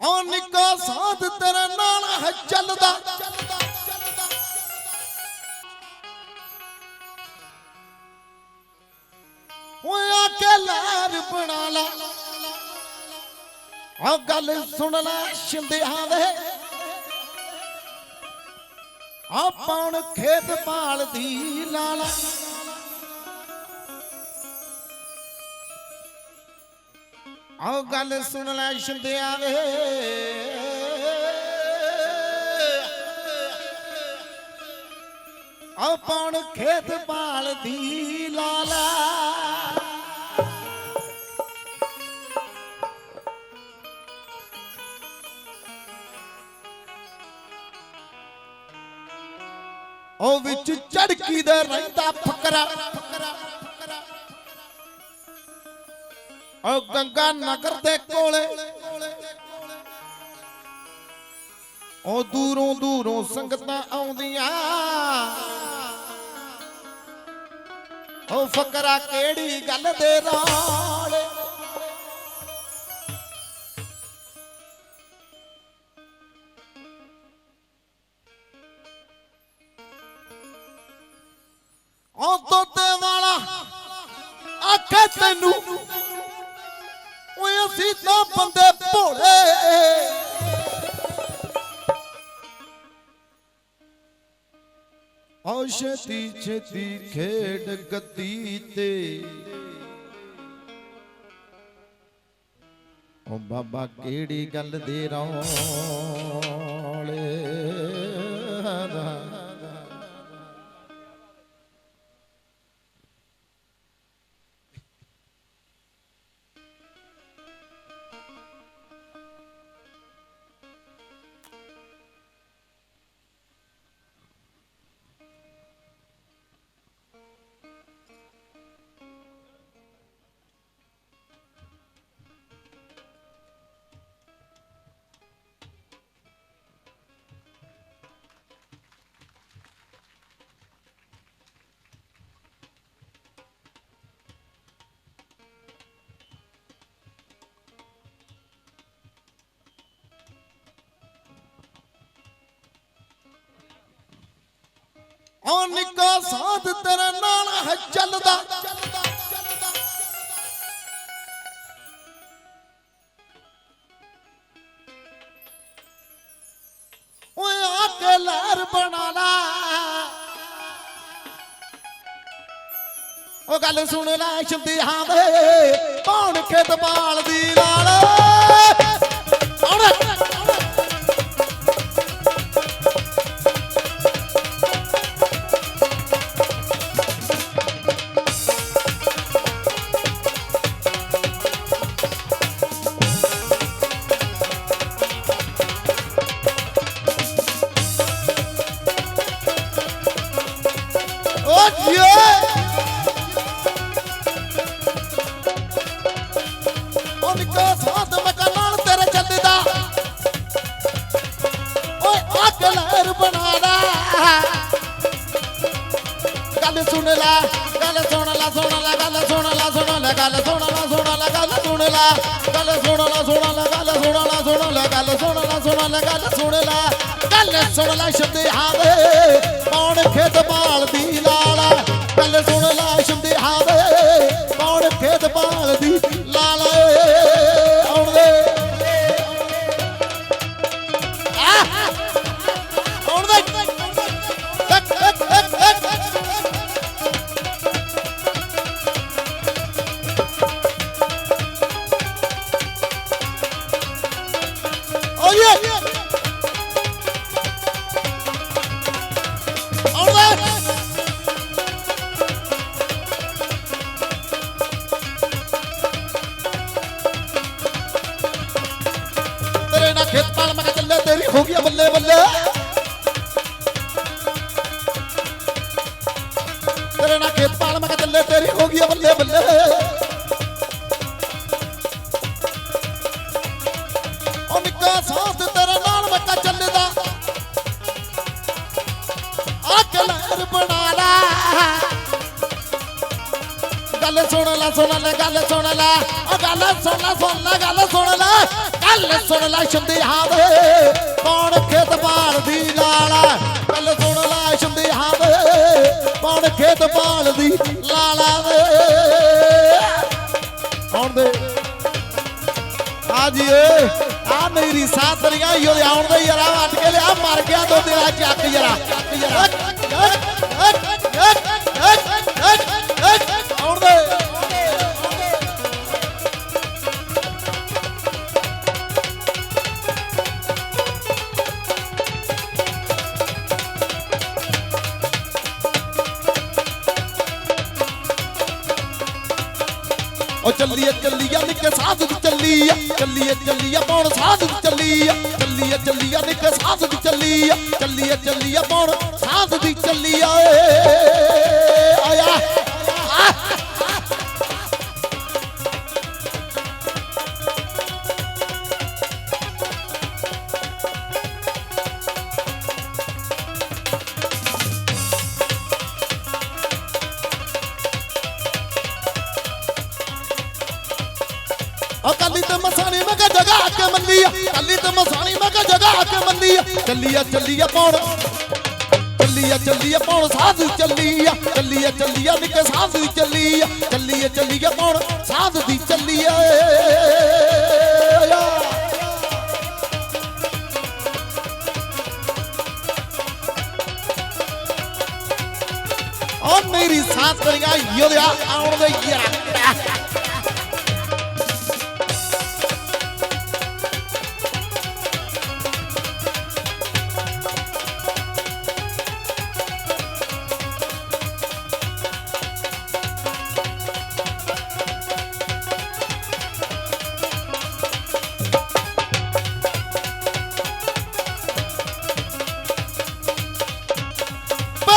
ਓ ਨਿੱਕਾ ਸਾਧ ਤੇਰੇ ਨਾਲ ਹੈ ਚੱਲਦਾ? ਓਏ ਆ ਕੇ ਲਹਿਰ ਬਣਾ ਲਾ। ਆ ਗੱਲ ਸੁਣ ਲੈ ਸ਼ਿੰਦਿਆਂ ਦੇ। ਆਪਾਂ ਨੂੰ ਖੇਤ ਪਾਲ ਦੀ ਲਾਲਾ ਆਹ ਗੱਲ ਸੁਣ ਲੈ ਸ਼ਿੰਦਿਆਂ ਵੇ। ਆਪਾਂ ਪੌਣ ਖੇਤ ਪਾਲ ਦੀ ਲਾਲਾ। ਉਹ ਵਿੱਚ ਝੜਕੀ ਦਾ ਰਹਿੰਦਾ ਫਕਰਾ। ਉਹ ਗੰਗਾ ਨਗਰ ਦੇ ਕੋਲੇ। ਉਹ ਦੂਰੋਂ ਦੂਰੋਂ ਸੰਗਤਾਂ ਆਉਂਦੀਆਂ। ਉਹ ਫਕਰਾ ਕਿਹੜੀ ਗੱਲ ਦੇ ਨਾਲ? ਉਹ ਤੋਤੇ ਵਾਲਾ ਆਖੇ ਤੈਨੂੰ ਅਸੀਂ ਤਾਂ ਬੰਦੇ ਭੋਲੇ। ਓ ਛੇਤੀ ਛੇਤੀ ਖੇਡ ਗੱਦੀ ਤੇ। ਓ ਬਾਬਾ, ਕਿਹੜੀ ਗੱਲ ਦੇ ਰੌਲੇ ਓ ਨਿੱਕਾ ਸਾਧ ਤੇਰੇ ਨਾਲ ਹੈ ਚੱਲਦਾ। ਓਏ ਆ ਕੇ ਲਹਿਰ ਬਣਾ ਲਾ। ਉਹ ਗੱਲ ਸੁਣ ਲੈ ਸ਼ੰਦਿਆਂ ਦੇ ਕੌਣ ਖੇਤ ਬਾਲ ਦੀ ਨਾਲ। ਕੌਣ ਗੱਲ ਸੁਣ ਲੈ ਸੁਣ ਲੈ, ਗੱਲ ਸੁਣ ਲੈ, ਗੱਲ ਸੁਣ ਲੈ ਸ਼ਬਦੇ ਆਵੇ। ਕੌਣ ਖੇਤ ਬਾਲ ਗੱਲ ਸੁਣ ਲੈ ਸੁਣ ਲੈ, ਗੱਲ ਸੁਣ ਲੈ। ਉਹ ਗੱਲ ਸੁਣ ਲੈ ਸੁਣ ਲੈ, ਗੱਲ ਸੁਣ ਲੈ। ਗੱਲ ਸੁਣ ਲੈ ਸ਼ੰਦਿਆਂ ਦੇ ਕੌਣ ਖੇਤ ਬਾਲਦੀ ਲਾਲਾ ਗੱਲ ਸੁਣ ਲੈ ਸ਼ੰਦਿਆਂ ਦੇ ਕੌਣ ਖੇਤ ਬਾਲਦੀ ਲਾਲਾ ਵੇ ਆਉਣ ਦੇ। ਆ ਜੀ ਏ ਆ ਮੇਰੀ ਸਾਥਰੀਆਂ ਯੋਦੇ ਆਉਣ ਦੇ ਯਾਰਾ ਵੱਟ ਕੇ ਲਿਆ, ਮਰ ਗਿਆ ਦੋ ਤੇਰਾ ਚੱਕ ਯਾਰਾ ਚੱਕ ਯਾਰਾ ਉਹ ਚੱਲੀਏ ਚੱਲੀਏ, ਨਿੱਕੇ ਸਾਧ ਦੀ ਚੱਲੀਏ। ਚੱਲੀਏ ਚੱਲੀਏ, ਪੌਣ ਸਾਧ ਦੀ ਚੱਲੀਏ। ਚੱਲੀਏ ਚੱਲੀਏ, ਨਿੱਕੇ ਸਾਧ ਦੀ ਚੱਲੀਏ। ਚੱਲੀਏ ਚੱਲੀਏ, ਪੌਣ ਸਾਧ ਦੀ ਚੱਲੀਏ। ਆਇਆ। ਚੱਲੀਆ ਚੱਲੀਆ ਪੌਣ ਚੱਲੀਆ ਚੱਲੀਆ ਪੌਣ ਸਾਧੂ ਚੱਲੀਆ ਚੱਲੀਆ ਚੱਲੀਆ ਨਿੱਕੇ ਸਾਧੂ ਚੱਲੀਆ ਚੱਲੀਆ ਚੱਲੀਆ ਪੌਣ ਸਾਧੂ ਦੀ ਚੱਲੀਆ ਓ ਮੇਰੀ ਸਾਥਰੀਆਂ ਯੋਧਿਆ ਆਉਣ ਦੇ ਯਾਰ।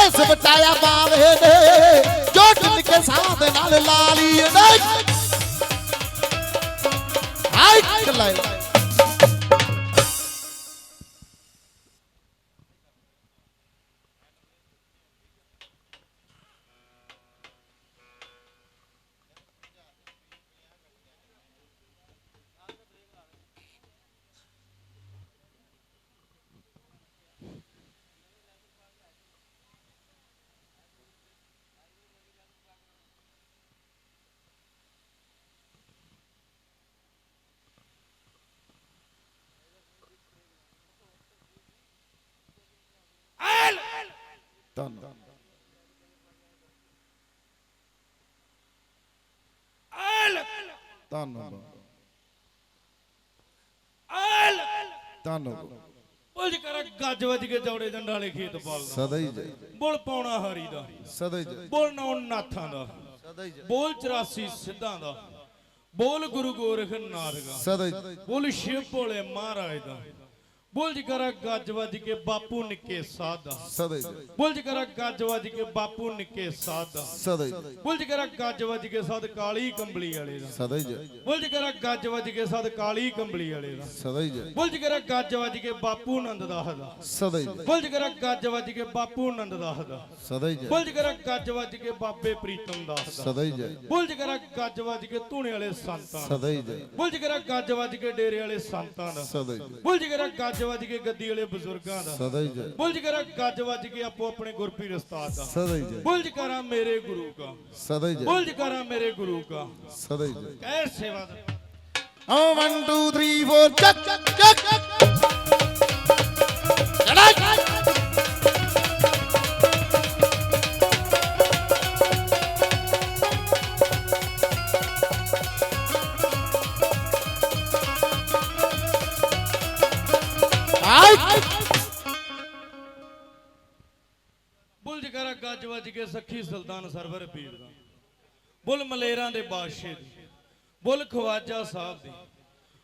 ਬਸ ਬਟਾਇਆ ਬਾਵੇ ਨੇ ਜੋਟ ਨਿੱਕੇ ਸਾਹ ਦੇ ਨਾਲ ਲਾਲੀ ਨੇ। ਹਾਈ ਕਲਾਈ ਧੰਨ ਧੰਨਵਾਦ। ਧੰਨਵਾਦ। ਉਲਝ ਕਰ ਗੱਜ ਵੱਜ ਕੇ ਚੌੜੇ ਜੰਡਾਂ ਵਾਲੇ ਖੇਤ ਸਦਾ ਹੀ ਜੈ। ਬੋਲ ਪੌਣਾ ਹਾਰੀ ਦਾ। ਸਦਾ ਹੀ ਜੈ। ਬੋਲ ਨੌ ਨਾਥਾਂ ਦਾ। ਸਦਾ ਹੀ ਜੈ। ਬੋਲ 84 ਸਿੱਧਾਂ ਦਾ। ਬੋਲ ਗੁਰੂ ਗੋਰਖਨਾਥ ਦਾ। ਸਦਾ ਹੀ ਜੈ। ਬੋਲ ਸ਼ਿਵ ਭੋਲੇ ਮਹਾਰਾਜ ਦਾ। ਬੋਲ ਜਕਰਾ ਗੱਜ ਵੱਜ ਕੇ ਬਾਪੂ ਨਿੱਕੇ ਸਾਧ ਦਾ ਸਦਾ ਹੀ ਜੈ ਬੋਲ ਜਕਰਾ ਗੱਜ ਵੱਜ ਕੇ ਬਾਪੂ ਨਿੱਕੇ ਸਾਧ ਦਾ ਸਦਾ ਹੀ ਜੈ ਬੋਲ ਜਕਰਾ ਗੱਜ ਵੱਜ ਕੇ ਸਾਧ ਕਾਲੀ ਕੰਬਲੀ ਵਾਲੇ ਦਾ ਸਦਾ ਹੀ ਜੈ ਬੋਲ ਜਕਰਾ ਗੱਜ ਵੱਜ ਕੇ ਸਾਧ ਕਾਲੀ ਕੰਬਲੀ ਵਾਲੇ ਦਾ ਸਦਾ ਹੀ ਜੈ ਬੋਲ ਜਕਰਾ ਗੱਜ ਵੱਜ ਕੇ ਬਾਪੂ ਨੰਦ ਦਾ ਸਦਾ ਹੀ ਜੈ ਬੁਲਜ ਕਰਾ ਗੱਜ ਵੱਜ ਕੇ ਬਾਪੂ ਨੰਦ ਦਾ ਸਦਾ ਹੀ ਜੈ ਬੁਲਜ ਕਰਾ ਗੱਜ ਵੱਜ ਕੇ ਬਾਬੇ ਪ੍ਰੀਤਮ ਦਾ ਸਦਾ ਹੀ ਜੈ ਬੁਲਜ ਕਰਾ ਗੱਜ ਵੱਜ ਕੇ ਧੂਣੇ ਵਾਲੇ ਸੰਤਾਂ ਸਦਾ ਹੀ ਜੈ ਬੁਲਜ ਕਰਾ ਗੱਜ ਵੱਜ ਕੇ ਡੇਰੇ ਵਾਲੇ ਸੰਤਾਂ ਦਾ ਸਦਾ ਹੀ ਜੈ ਬੁਲਜ ਕਰਾ ਗੱਜ ਵੱਜ ਕੇ ਗੱਦੀ ਵਾਲੇ ਬਜ਼ੁਰਗਾਂ ਦਾ। ਸਦਾ ਹੀ ਜੈ। ਬੁਲਜ ਕਰਾ ਗੱਜ ਵੱਜ ਕੇ ਆਪੋ ਆਪਣੇ ਗੁਰਪੀਰ ਉਸਤਾਦ ਦਾ। ਸਦਾ ਹੀ ਜੈ। ਬੁਲਜ ਕਰਾ ਮੇਰੇ ਗੁਰੂ ਕਾ। ਸਦਾ ਹੀ ਜੈ। ਬੁਲਜ ਕਰਾ ਮੇਰੇ ਗੁਰੂ ਕਾ। ਸਦਾ ਹੀ ਜੈ। ਕਹਿ ਸੇਵਾ ਦਾ। Oh, one, two, three, four, chuck, chuck, chuck. ਚੜਾ ਆਈ ਬੁਲਜ ਗੱਜ ਵੱਜ ਕੇ ਸਖੀ ਸੁਲਤਾਨ ਸਰਵਰ ਪੀਰ ਦਾ। ਬੁੱਲ ਮਲੇਰਾਂ ਦੇ ਬਾਦਸ਼ਾਹ ਦੀ, ਬੁੱਲ ਖਵਾਜਾ ਸਾਹਿਬ ਦੀ।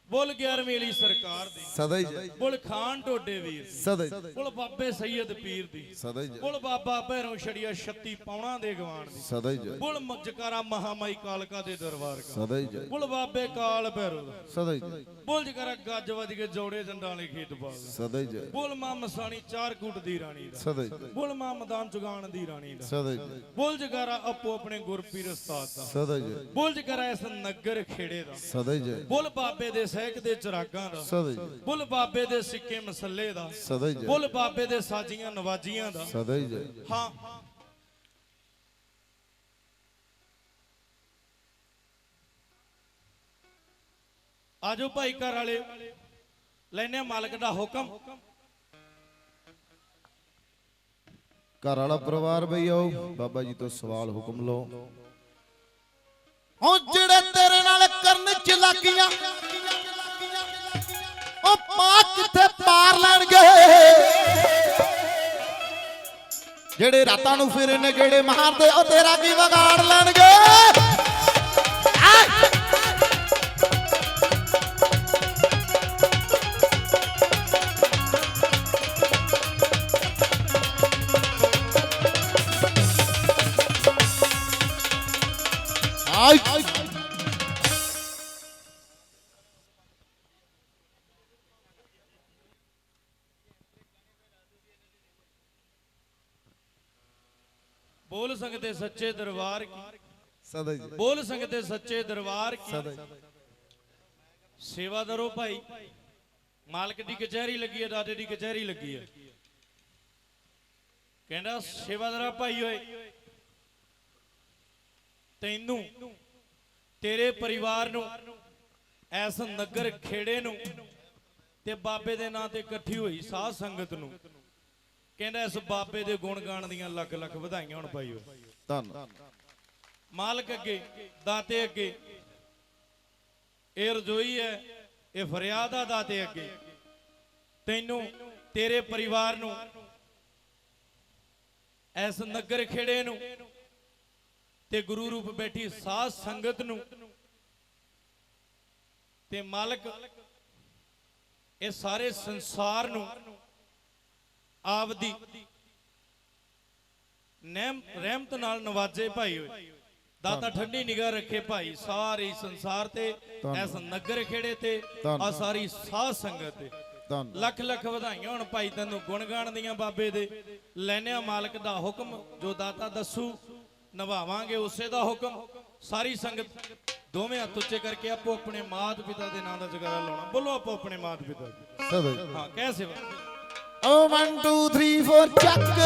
ਬੋਲ 11ਵੀਂ ਵਾਲੀ ਸਰਕਾਰ ਦੀ ਸਦਾ ਹੀ ਜੈ ਬੋਲ ਖਾਨ ਟੋਡੇ ਵੀਰ ਦੀ ਸਦਾ ਹੀ ਜੈ ਬੋਲ ਬਾਬੇ ਸੈਯਦ ਪੀਰ ਦੀ ਸਦਾ ਹੀ ਜੈ ਬੋਲ ਬਾਬਾ ਭੈਰੋ ਛੜੀਆ 36 ਪੌਣਾ ਦੇ ਗਵਾਨ ਦੀ ਸਦਾ ਹੀ ਜੈ ਬੋਲ ਮਜਕਾਰਾ ਮਹਾਮਾਈ ਕਾਲਕਾ ਦੇ ਦਰਬਾਰ ਕਾ ਸਦਾ ਹੀ ਜੈ ਬੋਲ ਬਾਬੇ ਕਾਲ ਭੈਰੋ ਦਾ ਸਦਾ ਹੀ ਜੈ ਬੋਲ ਜਕਰਾ ਗੱਜ ਵੱਜ ਕੇ ਜੋੜੇ ਜੰਡਾਂ ਵਾਲੇ ਖੇਤ ਬਾਗ ਸਦਾ ਹੀ ਜੈ ਬੋਲ ਮਾਂ ਮਸਾਣੀ ਚਾਰ ਕੂਟ ਦੀ ਰਾਣੀ ਦਾ ਸਦਾ ਹੀ ਜੈ ਬੋਲ ਮਾਂ ਮਦਾਨ ਚੁਗਾਣ ਦੀ ਰਾਣੀ ਦਾ ਸਦਾ ਹੀ ਜੈ ਬੋਲ ਜਕਰਾ ਆਪੋ ਆਪਣੇ ਗੁਰਪੀਰ ਉਸਤਾਦ ਦਾ ਸਦਾ ਹੀ ਜੈ ਬੋਲ ਜਕਰਾ ਇਸ ਨਗਰ ਖੇੜੇ ਦਾ ਸਦਾ ਹੀ ਜੈ ਬੋਲ ਬਾਬੇ ਦੇ ਸਹਿਕ ਦੇ ਚਰਾਗਾਂ ਦਾ ਸਦਾ ਹੀ ਜੈ। ਬੋਲ ਬਾਬੇ ਦੇ ਸਿੱਕੇ ਮਸੱਲੇ ਦਾ ਸਦਾ ਹੀ ਜੈ। ਬੋਲ ਬਾਬੇ ਦੇ ਸਾਜੀਆਂ ਨਵਾਜੀਆਂ ਦਾ। ਸਦਾ ਹੀ ਜੈ। ਹਾਂ। ਆਜੋ ਭਾਈ ਘਰ ਵਾਲੇ ਲੈਨੇ ਮਾਲਕ ਦਾ ਹੁਕਮ। ਘਰ ਵਾਲਾ ਪਰਿਵਾਰ ਬਈ ਆਓ ਬਾਬਾ ਜੀ ਤੋਂ ਸਵਾਲ ਹੁਕਮ ਲਓ। ਉਹ ਜਿਹੜੇ ਤੇਰੇ ਨਾਲ ਕਰਨ ਚ ਲੱਗੀਆਂ ਉਹ ਪਾ ਕਿੱਥੇ ਪਾਰ ਲੈਣਗੇ ਜਿਹੜੇ ਰਾਤਾਂ ਨੂੰ ਫਿਰ ਨਗੇੜੇ ਮਾਰਦੇ, ਉਹ ਤੇਰਾ ਕੀ ਵਿਗਾੜ ਲੈਣਗੇ ਆਹ! ਦਰਬਾਰ ਕੀ? ਸਦਾ ਜੈ। ਬੋਲ ਸਕਦੇ ਸੱਚੇ ਦਰਬਾਰ ਕੀ? ਸਦਾ ਜੈ। ਸੇਵਾਦਾਰੋ ਭਾਈ। ਮਾਲਕ ਦੀ ਕਚਹਿਰੀ ਲੱਗੀ ਹੈ ਦਾਦੇ ਦੀ ਕਚਹਿਰੀ ਲੱਗੀ ਹੈ। ਕਹਿੰਦਾ ਸੇਵਾਦਾਰਾ ਭਾਈ ਓਏ। ਤੈਨੂੰ ਤੇਰੇ ਪਰਿਵਾਰ ਨੂੰ ਐਸ ਨਗਰ ਖੇੜੇ ਨੂੰ ਤੇ ਬਾਬੇ ਦੇ ਨਾਂ ਤੇ ਇਕੱਠੀ ਹੋਈ ਸਾਧ ਸੰਗਤ ਨੂੰ। ਕਹਿੰਦਾ ਇਸ ਬਾਬੇ ਦੇ ਗੁਣ ਗਾਣ ਦੀਆਂ ਲੱਖ ਲੱਖ ਵਧਾਈਆਂ ਹੁਣ ਭਾਈ ਓਏ। ਧੰਨ। ਮਾਲਕ ਅੱਗੇ, ਦਾਤੇ ਅੱਗੇ। ਇਹ ਰਜੋਈ ਹੈ, ਇਹ ਫਰਿਆਦ ਆ ਦਾਤੇ ਅੱਗੇ। ਤੈਨੂੰ, ਤੇਰੇ ਪਰਿਵਾਰ ਨੂੰ ਐਸ ਨਗਰ ਖੇੜੇ ਨੂੰ ਤੇ ਗੁਰੂ ਰੂਪ ਬੈਠੀ ਸਾਧ ਸੰਗਤ ਨੂੰ ਤੇ ਮਾਲਕ ਇਹ ਸਾਰੇ ਸੰਸਾਰ ਨੂੰ ਆਪਦੀ ਨਹਿਮ, ਰਹਿਮਤ ਨਾਲ ਨਵਾਜੇ ਭਾਈ ਹੋਏ। ਦਾਤਾ ਠੰਡੀ ਨਿਗਾਹ ਰੱਖੇ ਭਾਈ ਸਾਰੇ ਸੰਸਾਰ ਤੇ ਇਸ ਨਗਰ ਖੇੜੇ ਤੇ ਆ। ਸਾਰੀ ਸਾਧ ਸੰਗਤ ਤੇ। ਲੱਖ ਲੱਖ ਵਧਾਈਆਂ ਹੁਣ ਭਾਈ ਤੈਨੂੰ ਗੁਣ ਗਾਣ ਦੀਆਂ ਬਾਬੇ ਦੇ। ਲੈਨਿਆ ਮਾਲਕ ਦਾ ਹੁਕਮ ਜੋ ਦਾਤਾ ਦੱਸੂ ਨਿਭਾਵਾਂਗੇ ਉਸੇ ਦਾ ਹੁਕਮ। ਸਾਰੀ ਸੰਗਤ ਦੋਵੇਂ ਹੱਥ ਉੱਚੇ ਕਰਕੇ ਆਪੋ ਆਪਣੇ ਮਾਤ ਪਿਤਾ ਦੇ ਨਾਂ ਦਾ ਜਗਾਰਾ ਲਾਉਣਾ। ਬੋਲੋ ਆਪੋ ਆਪਣੇ ਮਾਤ ਪਿਤਾ ਦੀ। ਸਦਾ। ਹਾਂ। ਕਹਿ ਸੇਵਾ। ਓ 1 2 3 4 ਚੱਕ।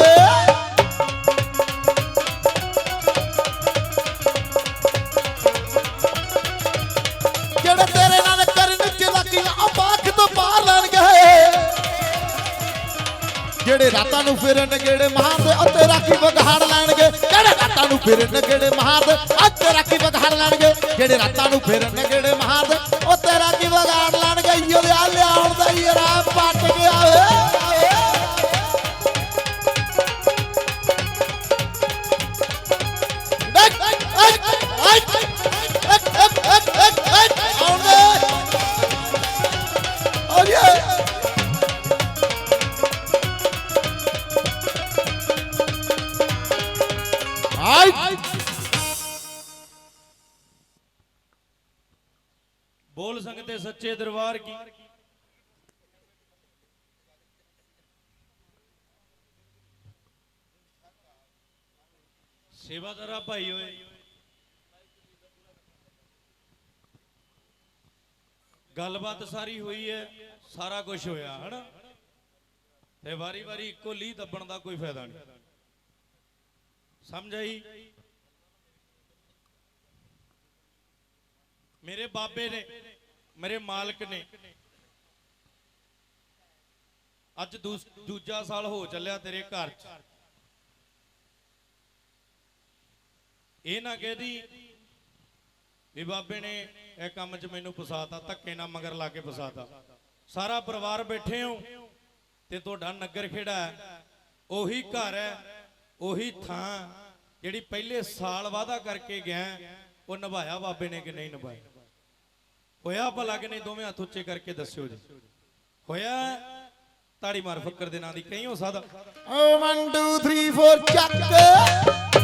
ਜਿਹੜੇ ਰਾਤਾਂ ਨੂੰ ਫਿਰ ਗੇੜੇ ਮਾਰਦੇ ਉਹ ਤੇਰਾ ਕੀ ਵਿਗਾੜ ਲੈਣਗੇ। ਜਿਹੜੇ ਰਾਤਾਂ ਨੂੰ ਫਿਰ ਗੇੜੇ ਮਾਰਦੇ ਉਹ ਤੇਰਾ ਕੀ ਵਿਗਾੜ ਲੈਣਗੇ। ਜਿਹੜੇ ਰਾਤਾਂ ਨੂੰ ਫਿਰ ਗੇੜੇ ਮਾਰਦੇ ਉਹ ਤੇਰਾ ਕੀ ਵਿਗਾੜ ਬੋਲ ਸੰਗਤੇ ਸੱਚੇ ਦਰਬਾਰ ਕੀ? ਸੇਵਾਦਾਰਾ ਭਾਈ ਓਏ ਗੱਲਬਾਤ ਸਾਰੀ ਹੋਈ ਹੈ, ਸਾਰਾ ਕੁਝ ਹੋਇਆ, ਹਨਾ? ਤੇ ਵਾਰੀ ਵਾਰੀ ਇੱਕੋ ਲੀ ਦੱਬਣ ਦਾ ਕੋਈ ਫਾਇਦਾ ਨਹੀਂ। ਸਮਝ ਆਈ? ਮੇਰੇ ਬਾਬੇ ਨੇ, ਮੇਰੇ ਮਾਲਕ ਨੇ। ਅੱਜ ਦੂਸ- ਦੂਜਾ ਸਾਲ ਹੋ ਚੱਲਿਆ ਤੇਰੇ ਘਰ 'ਚ। ਇਹ ਨਾ ਕਹਦੀ ਵੀ ਬਾਬੇ ਨੇ ਇਹ ਕੰਮ 'ਚ ਮੈਨੂੰ ਫਸਾਤਾ, ਧੱਕੇ ਨਾਲ ਮਗਰ ਲਾ ਕੇ ਫਸਾਤਾ। ਸਾਰਾ ਪਰਿਵਾਰ ਬੈਠੇ ਹੋ ਤੇ ਤੁਹਾਡਾ ਨਗਰ ਖੇੜਾ ਹੈ। ਉਹੀ ਘਰ ਹੈ, ਉਹੀ ਥਾਂ ਜਿਹੜੀ ਪਹਿਲੇ ਸਾਲ ਵਾਅਦਾ ਕਰਕੇ ਗਿਆ, ਉਹ ਨਿਭਾਇਆ ਬਾਬੇ ਨੇ ਕਿ ਨਹੀਂ ਨਿਭਾਇਆ? ਹੋਇਆ ਭਲਾ ਕਿ ਨਹੀਂ ਦੋਵੇਂ ਹੱਥ ਉੱਚੇ ਕਰਕੇ ਦੱਸਿਓ ਜੀ। ਹੋਇਆ ਤਾੜੀ ਮਾਰ ਫੱਕਰ ਦੇ ਨਾਂ ਦੀ ਕਈ ਹੋ ਸਕਦਾ 1 2 3 4 ਚੱਕ।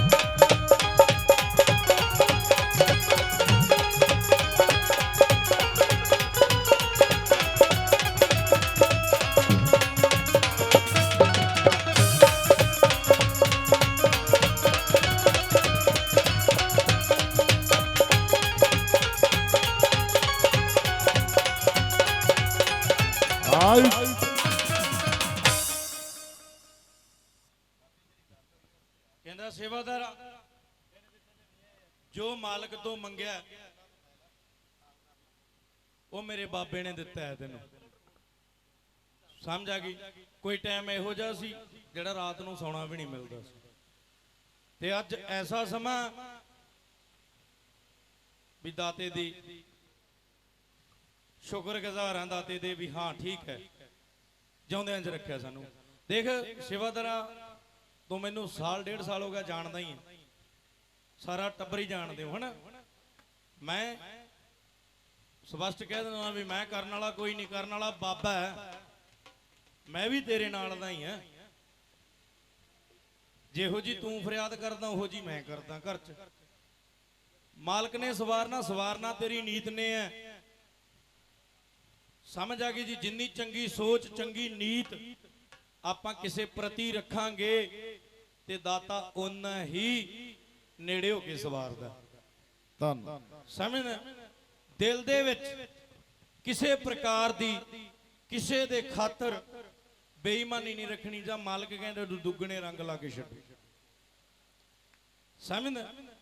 ਬਾਬੇ ਨੇ ਦਿੱਤਾ ਹੈ ਤੈਨੂੰ। ਸਮਝ ਆ ਗਈ? ਕੋਈ ਟਾਈਮ ਇਹੋ ਜਿਹਾ ਸੀ ਜਿਹੜਾ ਰਾਤ ਨੂੰ ਸੌਣਾ ਵੀ ਨਹੀਂ ਮਿਲਦਾ ਸੀ। ਤੇ ਅੱਜ ਐਸਾ ਸਮਾਂ ਵੀ ਦਾਤੇ ਦੀ ਸ਼ੁਕਰਗੁਜ਼ਾਰਾਂ ਦਾਤੇ ਦੇ ਵੀ ਹਾਂ, ਠੀਕ ਹੈ। ਜਿਉਂਦਿਆਂ 'ਚ ਰੱਖਿਆ ਸਾਨੂੰ। ਦੇਖ ਸਿਵਾਦਰਾ ਤੂੰ ਮੈਨੂੰ ਸਾਲ, ਡੇਢ ਸਾਲ ਹੋ ਗਿਆ ਜਾਣਦਾ ਹੀ ਹੈ ਸਾਰਾ ਟੱਬਰ ਹੀ ਜਾਣਦੇ ਹੋ, ਹਨਾ? ਮੈਂ ਸਪਸ਼ਟ ਕਹਿ ਦਿੰਦਾ ਵੀ ਮੈਂ ਕਰਨ ਵਾਲਾ ਕੋਈ ਨਹੀਂ, ਕਰਨ ਵਾਲਾ ਬਾਬਾ ਹੈ। ਮੈਂ ਵੀ ਤੇਰੇ ਨਾਲ ਦਾ ਹੀ ਹਾਂ। ਜਿਹੋ ਜੀ ਤੂੰ ਫਰਿਆਦ ਕਰਦਾ, ਉਹੋ ਜੀ ਮੈਂ ਕਰਦਾ ਘਰ 'ਚ। ਮਾਲਕ ਨੇ ਸਵਾਰਨਾ ਸਵਾਰਨਾ ਤੇਰੀ ਨੀਤ ਨੇ ਹੈ ਸਮਝ ਆ ਗਈ ਜੀ, ਜਿੰਨੀ ਚੰਗੀ ਸੋਚ, ਚੰਗੀ ਨੀਤ ਆਪਾਂ ਕਿਸੇ ਪ੍ਰਤੀ ਰੱਖਾਂਗੇ ਤੇ ਦਾਤਾ ਉਨਾ ਹੀ ਨੇੜੇ ਹੋ ਕੇ ਸਵਾਰਦਾ। ਧੰਨ। ਸਮਝ ਦਿਲ ਦੇ ਵਿੱਚ ਕਿਸੇ ਪ੍ਰਕਾਰ ਦੀ, ਕਿਸੇ ਦੇ ਖਾਤਰ ਬੇਈਮਾਨੀ ਨਹੀਂ ਰੱਖਣੀ ਜਾਂ ਮਾਲਕ ਕਹਿੰਦੇ ਦੁੱਗਣੇ ਰੰਗ ਲਾ ਕੇ ਛੱਡੋ। ਸਮਝ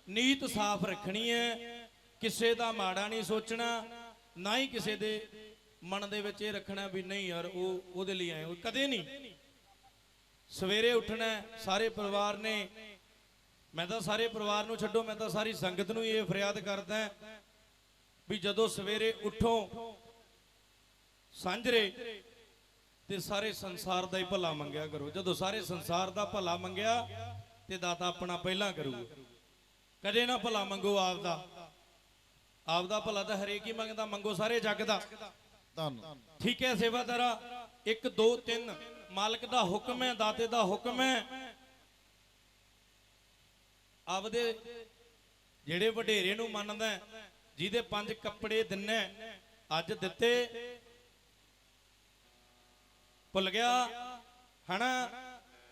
ਨੀਤ ਸਾਫ਼ ਰੱਖਣੀ ਹੈ, ਕਿਸੇ ਦਾ ਮਾੜਾ ਨਹੀਂ ਸੋਚਣਾ, ਨਾ ਹੀ ਕਿਸੇ ਦੇ ਮਨ ਦੇ ਵਿੱਚ ਇਹ ਰੱਖਣਾ ਵੀ ਨਹੀਂ ਯਾਰ, ਉਹ ਉਹਦੇ ਲਈ ਆਏ ਕਦੇ ਨਹੀਂ। ਸਵੇਰੇ ਉੱਠਣਾ ਸਾਰੇ ਪਰਿਵਾਰ ਨੇ, ਮੈਂ ਤਾਂ ਸਾਰੇ ਪਰਿਵਾਰ ਨੂੰ ਛੱਡੋ, ਮੈਂ ਤਾਂ ਸਾਰੀ ਸੰਗਤ ਨੂੰ ਇਹ ਫਰਿਆਦ ਕਰਦਾ ਵੀ ਜਦੋਂ ਸਵੇਰੇ ਉਠੋ ਸਾਂਝਰੇ ਤੇ ਸਾਰੇ ਸੰਸਾਰ ਦਾ ਹੀ ਭਲਾ ਮੰਗਿਆ ਕਰੋ। ਜਦੋਂ ਸਾਰੇ ਸੰਸਾਰ ਦਾ ਭਲਾ ਮੰਗਿਆ ਤੇ ਦਾਤਾ ਆਪਣਾ ਪਹਿਲਾਂ ਕਰੂਗਾ। ਕਦੇ ਨਾ ਭਲਾ ਮੰਗੋ ਆਪਦਾ। ਆਪਦਾ ਭਲਾ ਤਾਂ ਹਰੇਕ ਹੀ ਮੰਗਦਾ ਮੰਗੋ ਸਾਰੇ ਜੱਗ ਦਾ। ਧੰਨ। ਠੀਕ ਹੈ ਸੇਵਾਦਾਰਾ 1 2 3 ਮਾਲਕ ਦਾ ਹੁਕਮ ਹੈ ਦਾਤੇ ਦਾ ਹੁਕਮ ਹੈ। ਆਪਦੇ ਜਿਹੜੇ ਵਡੇਰੇ ਨੂੰ ਮੰਨਦਾ ਜਿਹਦੇ ਪੰਜ ਕੱਪੜੇ ਦਿੰਨਾ, ਅੱਜ ਦਿੱਤੇ। ਭੁੱਲ ਗਿਆ? ਹਨਾ?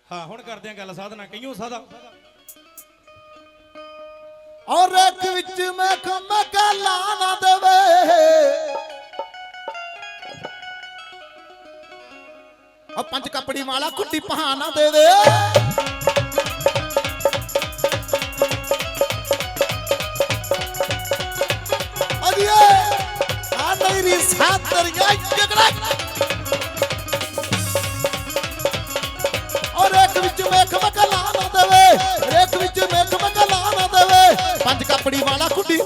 ਹਾਂ, ਹੁਣ ਕਰਦੇ ਆ ਗੱਲ, ਸਾਧਨਾ। ਕਈਓ ਸਾਧਾ? ਔਰ ਇੱਕ ਵਿੱਚ ਮੈਂ ਖੰਮਾ ਕਾਲਾ ਨਾ ਦੇਵੇ। ਆ ਪੰਜ ਕੱਪੜੀ ਵਾਲਾ ਕੁੱਟੀ ਪਹਾ ਨਾ ਦੇ ਆ ਮੇਰੀ ਸਾਤਰੀਆਂ ਜਗੜਾ ਔਰ ਇੱਕ ਵਿੱਚ ਮੇਖ ਮਕਲਾ ਨਾ ਦੇਵੇ। ਇੱਕ ਵਿੱਚ ਮੇਖ ਮਕਲਾ ਨਾ ਦੇਵੇ। ਪੰਜ ਕੱਪੜੀ ਵਾਲਾ ਕੁੱਡੀ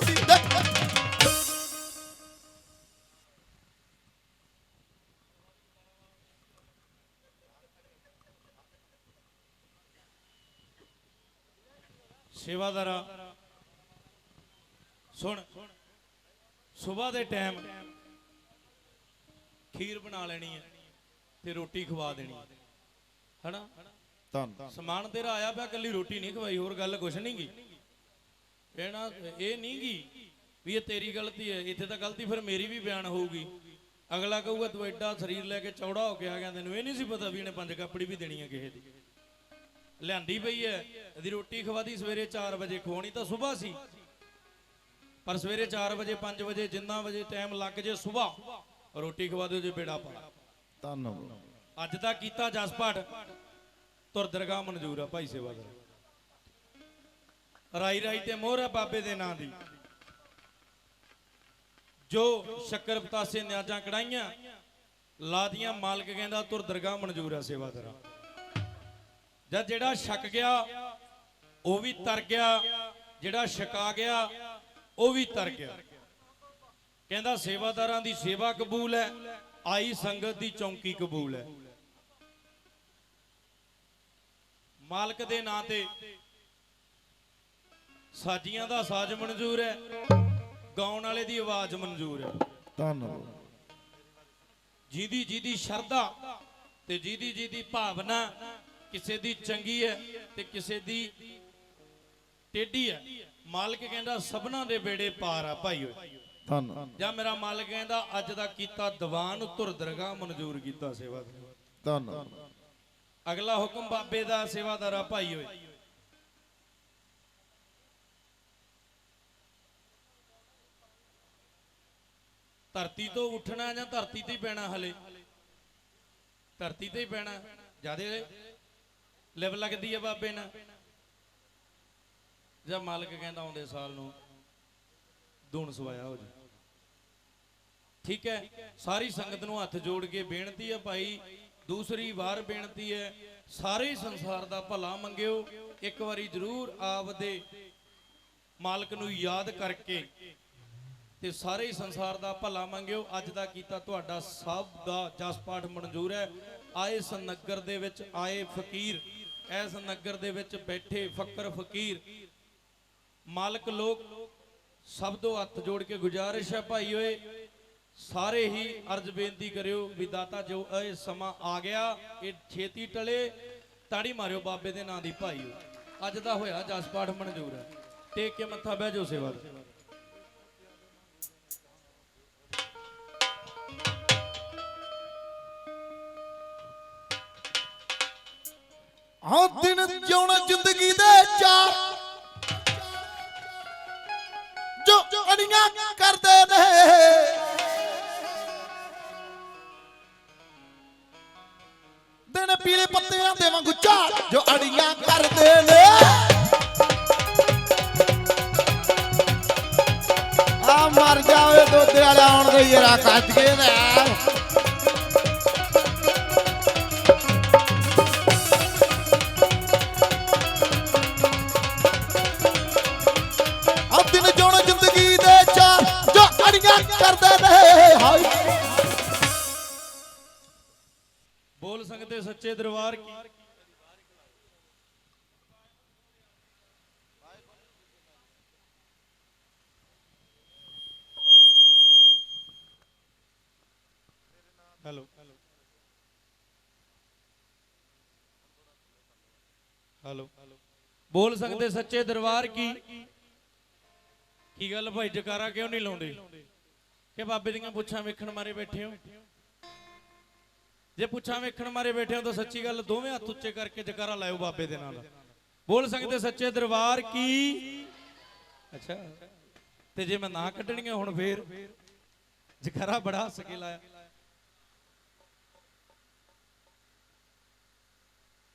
ਸੇਵਾਦਾਰਾ, ਸੁਣ ਸਵੇਰ ਦੇ ਟਾਈਮ ਖੀਰ ਬਣਾ ਲੈਣੀ ਹੈ ਤੇ ਰੋਟੀ ਖਵਾ ਦੇਣੀ ਹੈ। ਹਨਾ? ਧੰਨ ਸਮਾਨ ਤੇਰਾ ਆਇਆ ਪਿਆ ਕੱਲੀ ਰੋਟੀ ਨਹੀਂ ਖਵਾਈ ਹੋਰ ਗੱਲ ਕੁਛ ਨਹੀਂ ਗੀ। ਇਹ ਨਾ ਇਹ ਨਹੀਂ ਗੀ ਵੀ ਇਹ ਤੇਰੀ ਗਲਤੀ ਹੈ ਇੱਥੇ ਤਾਂ ਗਲਤੀ ਫਿਰ ਮੇਰੀ ਵੀ ਬਿਆਨ ਹੋਊਗੀ। ਅਗਲਾ ਕਹੂਗਾ ਤੂੰ ਐਡਾ ਸਰੀਰ ਲੈ ਕੇ ਚੌੜਾ ਹੋ ਕੇ ਆ ਗਿਆ ਤੈਨੂੰ ਇਹ ਨਹੀਂ ਸੀ ਪਤਾ ਵੀ ਇਹਨੇ ਪੰਜ ਕੱਪੜੀ ਵੀ ਦੇਣੀ ਹੈ ਕਿਸੇ ਦੀ। ਲਿਆਂਦੀ ਪਈ ਹੈ ਇਹਦੀ ਰੋਟੀ ਖਵਾਦੀ ਸਵੇਰੇ 4 ਵਜੇ ਖਵਾਉਣੀ ਤਾਂ ਸਵੇਰ ਸੀ। ਪਰ ਸਵੇਰੇ 4 ਵਜੇ 5 ਵਜੇ ਜਿੰਨਾ ਵਜੇ ਟਾਈਮ ਲੱਗ ਜੇ ਸਵੇਰ ਰੋਟੀ ਖਵਾ ਦਿਓ ਜੇ ਬੇੜਾ ਪਾ। ਧੰਨ ਅੱਜ ਦਾ ਕੀਤਾ ਜਸ ਪਾਠ। ਤੁਰ ਦਰਗਾਹ ਮਨਜ਼ੂਰ ਆ ਭਾਈ ਸੇਵਾਦਾਰ ਰਾਈ ਰਾਈ ਤੇ ਮੋਹਰ ਆ ਬਾਬੇ ਦੇ ਨਾਂ ਦੀ। ਜੋ ਸ਼ੱਕਰ ਪਤਾਸੇ ਨਿਆਜਾਂ ਕੜਾਈਆਂ ਲਾਦੀਆਂ ਮਾਲਕ ਕਹਿੰਦਾ ਤੁਰ ਦਰਗਾਹ ਮਨਜ਼ੂਰ ਆ ਸੇਵਾਦਾਰਾ ਜਦ ਜਿਹੜਾ ਛੱਕ ਗਿਆ ਉਹ ਵੀ ਤਰ ਗਿਆ ਜਿਹੜਾ ਛਕਾ ਗਿਆ ਉਹ ਵੀ ਤਰ ਗਿਆ। ਕਹਿੰਦਾ ਸੇਵਾਦਾਰਾਂ ਦੀ ਸੇਵਾ ਕਬੂਲ ਹੈ ਆਈ ਸੰਗਤ ਦੀ ਚੌਂਕੀ ਕਬੂਲ ਹੈ। ਮਾਲਕ ਦੇ ਨਾਂ ਤੇ ਸਾਜੀਆਂ ਦਾ ਸਾਜ਼ ਮਨਜ਼ੂਰ ਹੈ ਗਾਉਣ ਵਾਲੇ ਦੀ ਆਵਾਜ਼ ਮਨਜ਼ੂਰ ਹੈ। ਧੰਨਵਾਦ। ਜਿਹਦੀ ਜਿਹਦੀ ਸ਼ਰਧਾ ਤੇ ਜਿਹਦੀ ਜਿਹਦੀ ਭਾਵਨਾ ਕਿਸੇ ਦੀ ਚੰਗੀ ਹੈ ਤੇ ਕਿਸੇ ਦੀ ਟੇਢੀ ਹੈ ਮਾਲਕ ਕਹਿੰਦਾ ਸਭਨਾਂ ਦੇ ਬੇੜੇ ਪਾਰ ਆ ਭਾਈ ਜਾਂ ਮੇਰਾ ਮਾਲਕ ਕਹਿੰਦਾ ਅੱਜ ਦਾ ਕੀਤਾ ਦੀਵਾਨ ਧੁਰ ਦਰਗਾਹ ਮਨਜ਼ੂਰ ਕੀਤਾ ਸੇਵਾ। ਧੰਨਵਾਦ ਅਗਲਾ ਹੁਕਮ ਬਾਬੇ ਦਾ ਸੇਵਾਦਾਰਾ ਭਾਈ ਓਏ ਧਰਤੀ ਤੋਂ ਉੱਠਣਾ ਜਾਂ ਧਰਤੀ ਤੇ ਹੀ ਪੈਣਾ ਹਲੇ? ਧਰਤੀ ਤੇ ਹੀ ਪੈਣਾ। ਜਿਆਦੇ ਲਿਵ ਲੱਗਦੀ ਹੈ ਬਾਬੇ ਨਾਲ। ਜਾਂ ਮਾਲਕ ਕਹਿੰਦਾ ਆਉਂਦੇ ਸਾਲ ਨੂੰ ਦੂਣ ਸਵਾਇਆ ਹੋ ਜਾ ਠੀਕ ਹੈ? ਸਾਰੀ ਸੰਗਤ ਨੂੰ ਹੱਥ ਜੋੜ ਕੇ ਬੇਨਤੀ ਹੈ ਭਾਈ, ਦੂਸਰੀ ਵਾਰ ਬੇਨਤੀ ਹੈ, ਸਾਰੇ ਸੰਸਾਰ ਦਾ ਭਲਾ ਮੰਗਿਓ। ਇੱਕ ਵਾਰੀ ਜ਼ਰੂਰ ਆਪ ਦੇ ਮਾਲਕ ਨੂੰ ਯਾਦ ਕਰਕੇ ਤੇ ਸਾਰੇ ਸੰਸਾਰ ਦਾ ਭਲਾ ਮੰਗਿਓ। ਅੱਜ ਦਾ ਕੀਤਾ ਤੁਹਾਡਾ ਸਭ ਦਾ ਜਸ ਪਾਠ ਮਨਜ਼ੂਰ ਹੈ। ਆਏ ਇਸ ਨਗਰ ਦੇ ਵਿੱਚ ਆਏ ਫਕੀਰ ਇਸ ਨਗਰ ਦੇ ਵਿੱਚ ਬੈਠੇ ਫਕਰ ਫਕੀਰ। ਮਾਲਕ ਲੋਕ ਸਭ ਤੋਂ ਹੱਥ ਜੋੜ ਕੇ ਗੁਜ਼ਾਰਿਸ਼ ਹੈ ਭਾਈ ਓਏ। ਸਾਰੇ ਹੀ ਅਰਜ ਬੇਨਤੀ ਕਰਿਓ ਵੀ ਦਾਤਾ ਜੋ ਇਹ ਸਮਾਂ ਆ ਗਿਆ, ਇਹ ਛੇਤੀ ਟਲੇ, ਤਾੜੀ ਮਾਰਿਓ ਬਾਬੇ ਦੇ ਨਾਂ ਦੀ ਭਾਈ ਅੱਜ ਦਾ ਹੋਇਆ ਜਸ ਪਾਠ ਮਨਜ਼ੂਰ ਹੈ। ਟੇਕ ਕੇ ਮੱਥਾ ਬਹਿ ਜਾਓ ਸੇਵਾ ਦਾ। ਦਿਨ ਜਿਉਣਾ ਜ਼ਿੰਦਗੀ ਦੇ ਚਾਰ ਜੋ ਅੜੀਆਂ ਕਰਦੇ ਨੇ। ਪੀਲੇ ਪੱਤਿਆਂ ਦੇ ਵਾਂਗੂ ਝਾੜ ਜੋ ਅੜੀਆਂ ਕਰਦੇ ਨੇ। ਆ ਮਰ ਜਾਵੇ ਦੁੱਧ ਵਾਲਾ, ਆਉਣ ਦੇ ਯਾਰਾ ਕੱਜ ਕੇ ਨਾ ਜ਼ਿੰਦਗੀ ਦੇ ਜੋ ਅੜੀਆਂ ਕਰਦੇ ਨੇ, ਹਾਏ। ਸਕਦੇ ਸੱਚੇ ਦਰਬਾਰ ਕੀ? ਹੈਲੋ। ਹੈਲੋ। ਬੋਲ ਸਕਦੇ ਸੱਚੇ ਦਰਬਾਰ ਕੀ? ਕੀ ਗੱਲ ਭਾਈ ਜਕਾਰਾ ਕਿਉਂ ਨਹੀਂ ਲਾਉਂਦੇ? ਕਿ ਬਾਬੇ ਦੀਆਂ ਪੁੱਛਾਂ ਵੇਖਣ ਮਾਰੇ ਬੈਠੇ ਹੋ? ਜੇ ਪੁੱਛਾਂ ਵੇਖਣ ਮਾਰੇ ਬੈਠੇ ਹੋ ਤਾਂ ਸੱਚੀ ਗੱਲ ਦੋਵੇਂ ਹੱਥ ਉੱਚੇ ਕਰਕੇ ਜਕਾਰਾ ਲਾਇਓ ਬਾਬੇ ਦੇ ਨਾਲ। ਬੋਲ ਸਕਦੇ ਸੱਚੇ ਦਰਬਾਰ ਕੀ? ਅੱਛਾ। ਤੇ ਜੇ ਮੈਂ ਨਾ ਕੱਢਣੀਆਂ ਹੁਣ ਫੇਰ ਜਕਾਰਾ ਬੜਾ ਹੱਸ ਕੇ ਲਾਇਆ।